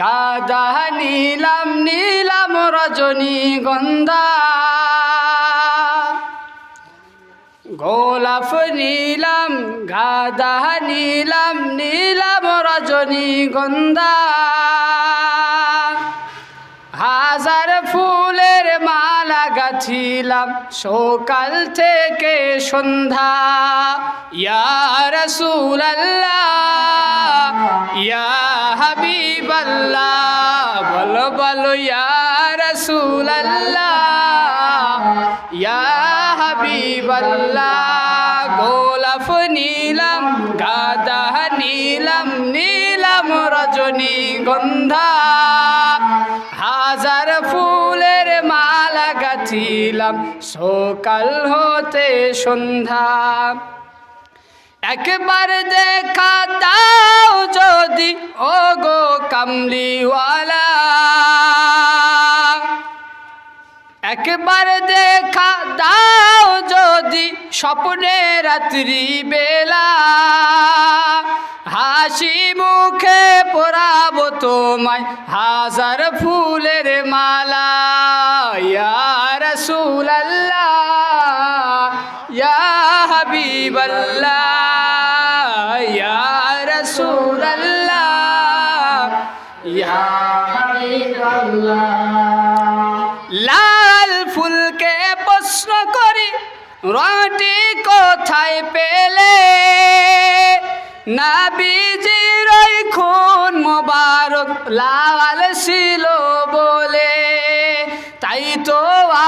গাদা নীলাম নীলাম রজনী গন্ধা। গোলাপ নীলাম গাদা নীলাম নীলাম রজনী গন্ধা। হাজার ফুলের মালা গাছিলাম সকাল থেকে সন্ধ্যা। ইয়া রসুলাল্লাহ। ইয়া হাবিবাল্লাহ, বলো বলো, ইয়া রসুলাল্লাহ, ইয়া হাবিবাল্লাহ, গোলাপ নীলাম, গাদা নীলাম নীলাম রজনী গন্ধা, হাজার ফুলের মালা গাছিলাম সকাল হতে সন্ধ্যা। একবার দেখা দাও যদি ও গো কামলিওয়ালা। একবার দেখা দাও যদি, স্বপ্নে রাত্রি বেলা। হাসি মুখে পরাবো তোমায় হাজার ফুলের মালা। ইয়া রাসূলুল্লাহ, ইয়া হাবিবাল্লাহ। লাল ফুলকে প্রশ্ন করি রটি কোথায় পেলে? নাবিজির খুন মোবারক লাল ছিল বলে। তাই তো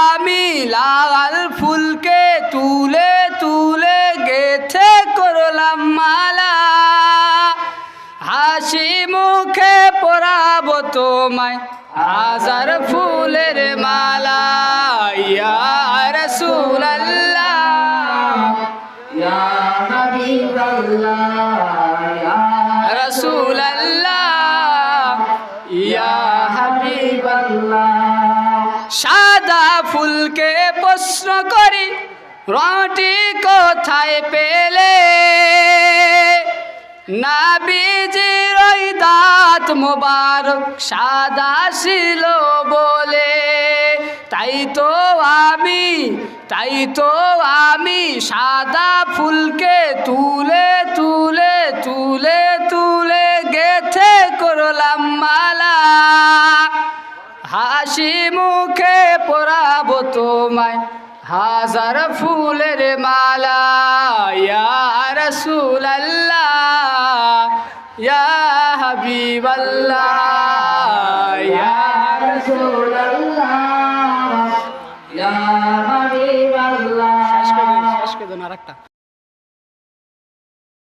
আমি লাল ফুলকে তুলে তুলে তোমায় হাজার ফুলের মালা ইয়া রাসূলুল্লাহ। ইয়া হাবিবাল্লাহ ইয়া রাসূলুল্লাহ। ইয়া হাবিবাল্লাহ। সাদা ফুলকে প্রশ্ন করি রটি কোথায় পেলে? নাবিজির ওই দাঁত মোবারক সাদা ছিল বলে। তাই তো আমি, তাই তো আমি সাদা ফুলকে তুলে তুলে তুলে তুলে গেথে করলাম মালা। হাসি মুখে পরাবো তোমায় হাজার ফুলের মালা। হাবিবাল্লাহ। ইয়া রাসূলুল্লাহ। ইয়া হাবিবাল্লাহ। শেষ করে দিন শেষ করে দিন আরেকটা।